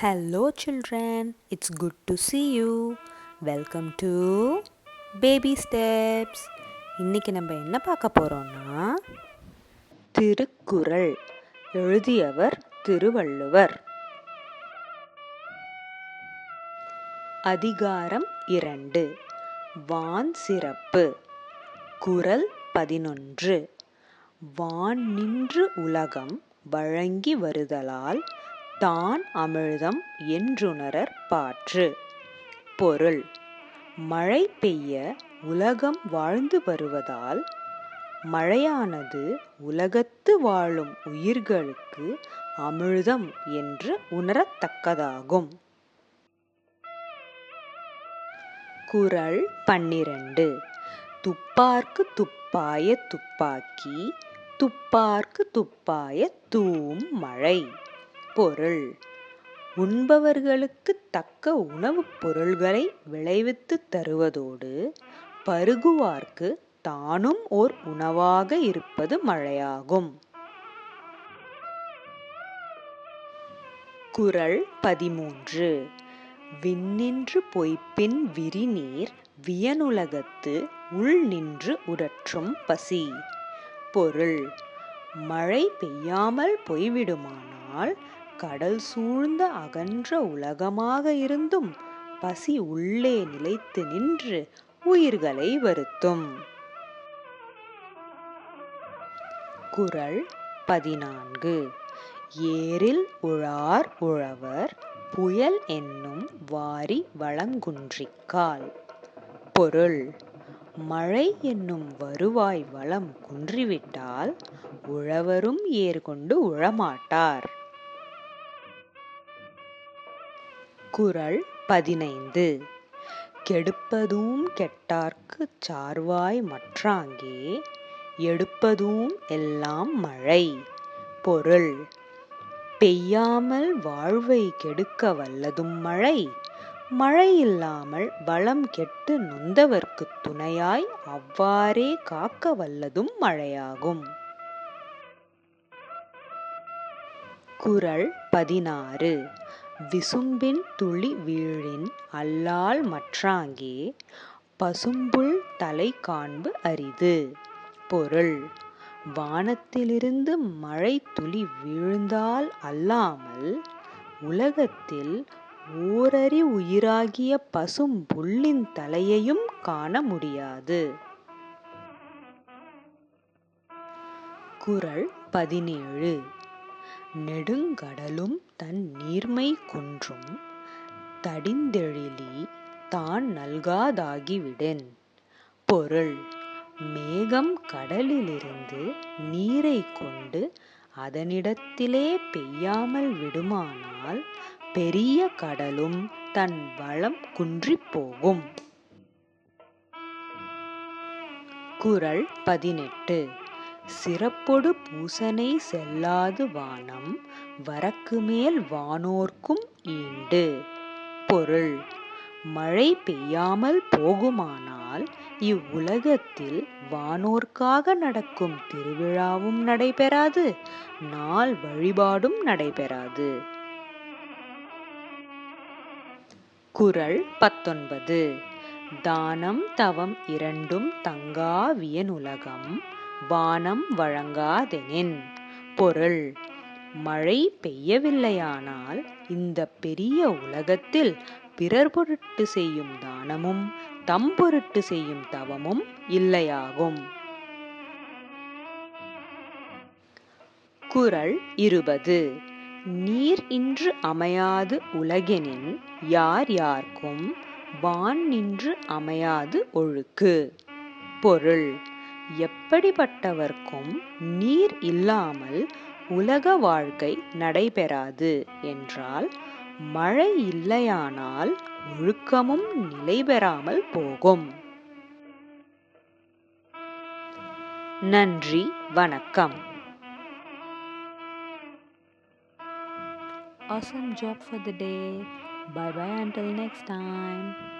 Hello children it's good to see you welcome to baby steps இன்னைக்கு நம்ம என்ன பார்க்க போகிறோம்னா திருக்குறள். எழுதியவர் திருவள்ளுவர். அதிகாரம் இரண்டு. வான் சிறப்பு. குறள் பதினொன்று. வான் நின்று உலகம் வழங்கி வருதலால் தான் அமிழ்தம் என்றுணரர் பாற்று. பொருள். மழை பெய்ய உலகம் வாழ்ந்து வருவதால் மழையானது உலகத்து வாழும் உயிர்களுக்கு அமிழ்தம் என்று உணரத்தக்கதாகும். குரல் பன்னிரண்டு. துப்பார்க்கு துப்பாய துப்பாக்கி துப்பார்க்கு துப்பாய தூம் மழை. பொருள். உண்பவர்களுக்கு தக்க உணவுப் பொருள்களை விளைவித்து தருவதோடு பருகுவார்க்கு தானும் ஓர் உணவாக இருப்பது மழையாகும். குரல் பதிமூன்று. விண்ணின்று பொய்ப்பின் விரிநீர் வியனுலகத்து உள் நின்று உடற்றும் பசி. பொருள். மழை பெய்யாமல் போய்விடுமானால் கடல் சூழ்ந்த அகன்ற உலகமாக இருந்தும் பசி உள்ளே நிலைத்து நின்று உயிர்களை வருத்தும் குரல் பதினான்கு. ஏரில் உழார் உழவர் புயல் என்னும் வாரி வளங்குன்றிக்கால். பொருள். மழை என்னும் வருவாய் வளம் குன்றிவிட்டால் உழவரும் ஏர்கொண்டு உழமாட்டார். குறள் பதினைந்து. கெடுப்பதும் கெட்டார்க்குச் சார்வாய் மற்றாங்கே எடுப்பதும் எல்லாம் மழை. பொருள். பெய்யாமல் வாழ்வை கெடுக்க வல்லதும் மழை. மழை இல்லாமல் வளம் கெட்டு நொந்தவர்க்குத் துணையாய் அவ்வாறே காக்க வல்லதும் மழையாகும். குறள் பதினாறு. விசும்பின் துளி வீழின் அல்லால் மற்றாங்கே பசும்புல் தலை காண்பு அரிது. பொருள் வானத்திலிருந்து மழை துளி வீழ்ந்தால் அல்லாமல் உலகத்தில் ஓரறி உயிராகிய பசும் புல்லின் தலையையும் காண முடியாது. குரல் பதினேழு. நெடுங்கடலும் தன் நீர்மை குன்றும் தடிந்தெழிலி தான் நல்காதாகிவிடென். பொருள் மேகம் கடலிலிருந்து நீரை கொண்டு அதனிடத்திலே பெய்யாமல் விடுமானால் பெரிய கடலும் தன் வளம் குன்றிப் போகும். குறள் பதினெட்டு. சிறப்பொடு பூசனை செல்லாது வானம் வரக்கு மேல் வானோர்க்கும் ஈண்டு. பொருள். மழை பெய்யாமல் போகுமானால் இவ்வுலகத்தில் வானோர்க்காக நடக்கும் திருவிழாவும் நடைபெறாது நாள் வழிபாடும் நடைபெறாது. குரல் பத்தொன்பது. தானம் தவம் இரண்டும் தங்கா வியனுலகம் வானம் வழங்காதெனின். பொருள் மழை பெய்யவில்லையானால் இந்த பெரிய உலகத்தில் பிறர் பொருட்டு செய்யும் தானமும் தம் பொருட்டு செய்யும் தவமும் இல்லையாகும். குரல் இருபது. நீர் இன்று அமையாது உலகெனின் யார் யார்க்கும் வான் நின்று அமையாது ஒழுக்கு. பொருள் எப்படிப்பட்டவர்க்கும் நீர் இல்லாமல் உலக வாழ்க்கை நடைபெறாது என்றால் மழை இல்லையானால் ஒழுக்கமும் நிலை பெறாமல் போகும் நன்றி வணக்கம் Awesome job for the day. Bye bye until next time.